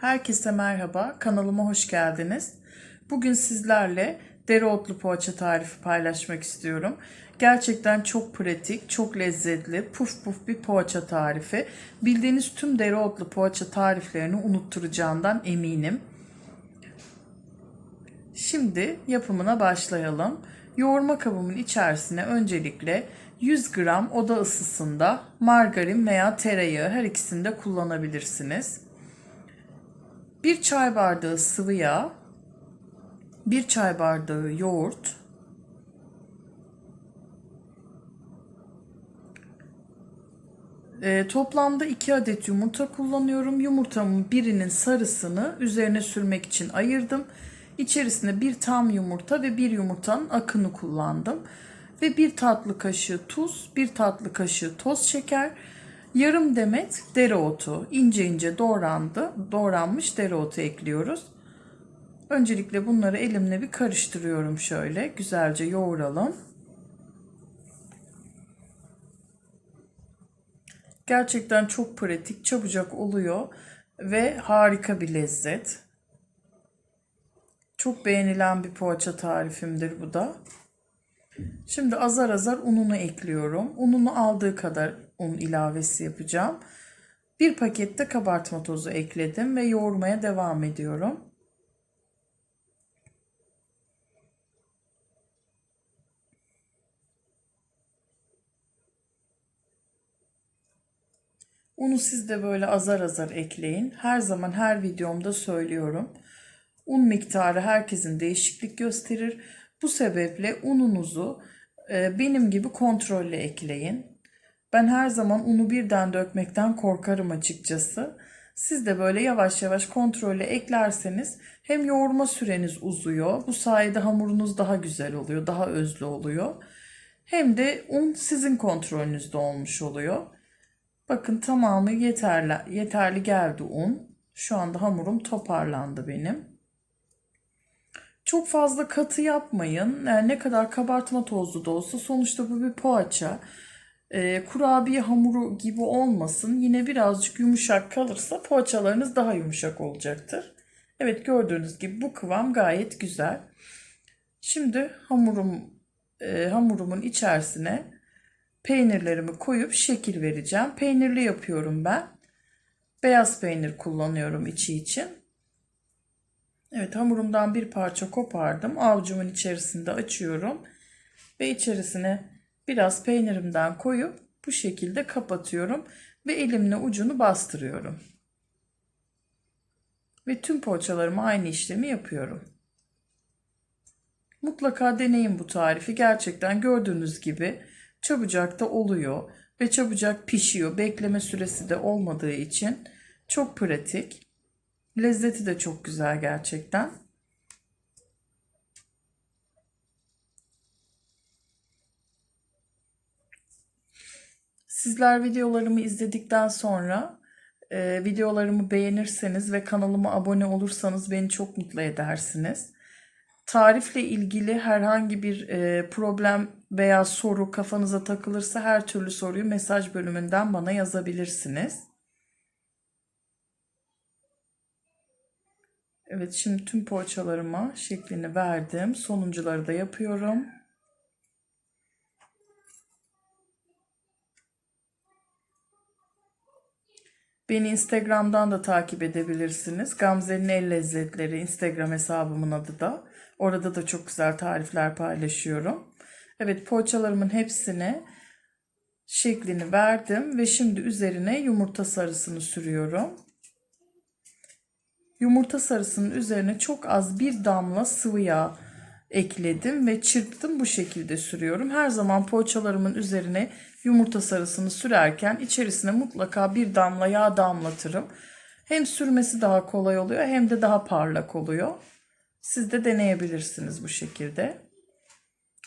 Herkese merhaba, kanalıma hoş geldiniz. Bugün sizlerle dereotlu poğaça tarifi paylaşmak istiyorum. Gerçekten çok pratik, çok lezzetli, puf puf bir poğaça tarifi. Bildiğiniz tüm dereotlu poğaça tariflerini unutturacağından eminim. Şimdi yapımına başlayalım. Yoğurma kabımın içerisine öncelikle 100 gram oda ısısında margarin veya tereyağı her ikisini de kullanabilirsiniz. 1 çay bardağı sıvı yağ, 1 çay bardağı yoğurt, E, toplamda 2 adet yumurta kullanıyorum. Yumurtamın birinin sarısını üzerine sürmek için ayırdım. İçerisine bir tam yumurta ve bir yumurtanın akını kullandım. Ve bir tatlı kaşığı tuz, bir tatlı kaşığı toz şeker, yarım demet dereotu, ince ince doğrandı, doğranmış dereotu ekliyoruz. Öncelikle bunları elimle bir karıştırıyorum şöyle. Güzelce yoğuralım. Gerçekten çok pratik, çabucak oluyor ve harika bir lezzet. Çok beğenilen bir poğaça tarifimdir bu da. Şimdi azar azar ununu ekliyorum. Ununu aldığı kadar un ilavesi yapacağım. Bir pakette kabartma tozu ekledim ve yoğurmaya devam ediyorum. Unu siz de böyle azar azar ekleyin. Her zaman her videomda söylüyorum. Un miktarı herkesin değişiklik gösterir. Bu sebeple ununuzu e, benim gibi kontrollü ekleyin. Ben her zaman unu birden dökmekten korkarım açıkçası. Siz de böyle yavaş yavaş kontrollü eklerseniz hem yoğurma süreniz uzuyor. Bu sayede hamurunuz daha güzel oluyor, daha özlü oluyor. Hem de un sizin kontrolünüzde olmuş oluyor. Bakın tamamı yeterli, yeterli geldi un. Şu anda hamurum toparlandı benim. Çok fazla katı yapmayın. Yani ne kadar kabartma tozlu da olsa sonuçta bu bir poğaça. E, kurabiye hamuru gibi olmasın. Yine birazcık yumuşak kalırsa poğaçalarınız daha yumuşak olacaktır. Evet gördüğünüz gibi bu kıvam gayet güzel. Şimdi hamurum e, hamurumun içerisine peynirlerimi koyup şekil vereceğim. Peynirli yapıyorum ben. Beyaz peynir kullanıyorum içi için. Evet hamurumdan bir parça kopardım. Avucumun içerisinde açıyorum. Ve içerisine biraz peynirimden koyup bu şekilde kapatıyorum. Ve elimle ucunu bastırıyorum. Ve tüm poğaçalarıma aynı işlemi yapıyorum. Mutlaka deneyin bu tarifi. Gerçekten gördüğünüz gibi çabucak da oluyor ve çabucak pişiyor. Bekleme süresi de olmadığı için çok pratik. Lezzeti de çok güzel gerçekten. Sizler videolarımı izledikten sonra e, videolarımı beğenirseniz ve kanalıma abone olursanız beni çok mutlu edersiniz. Tarifle ilgili herhangi bir e, problem veya soru kafanıza takılırsa her türlü soruyu mesaj bölümünden bana yazabilirsiniz. Evet şimdi tüm poğaçalarıma şeklini verdim. Sonuncuları da yapıyorum. Beni Instagram'dan da takip edebilirsiniz. Gamze'nin El Lezzetleri Instagram hesabımın adı da. Orada da çok güzel tarifler paylaşıyorum. Evet poğaçalarımın hepsine şeklini verdim ve şimdi üzerine yumurta sarısını sürüyorum. Yumurta sarısının üzerine çok az bir damla sıvı yağ ekledim ve çırptım bu şekilde sürüyorum. Her zaman poğaçalarımın üzerine yumurta sarısını sürerken içerisine mutlaka bir damla yağ damlatırım. Hem sürmesi daha kolay oluyor hem de daha parlak oluyor. Siz de deneyebilirsiniz bu şekilde.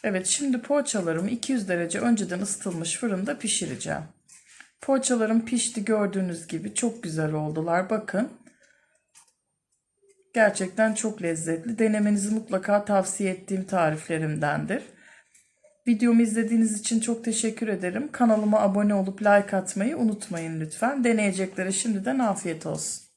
Evet şimdi poğaçalarımı 200 derece önceden ısıtılmış fırında pişireceğim. Poğaçalarım pişti gördüğünüz gibi çok güzel oldular. Bakın. Gerçekten çok lezzetli. Denemenizi mutlaka tavsiye ettiğim tariflerimdendir. Videomu izlediğiniz için çok teşekkür ederim. Kanalıma abone olup like atmayı unutmayın lütfen. Deneyeceklere şimdiden afiyet olsun.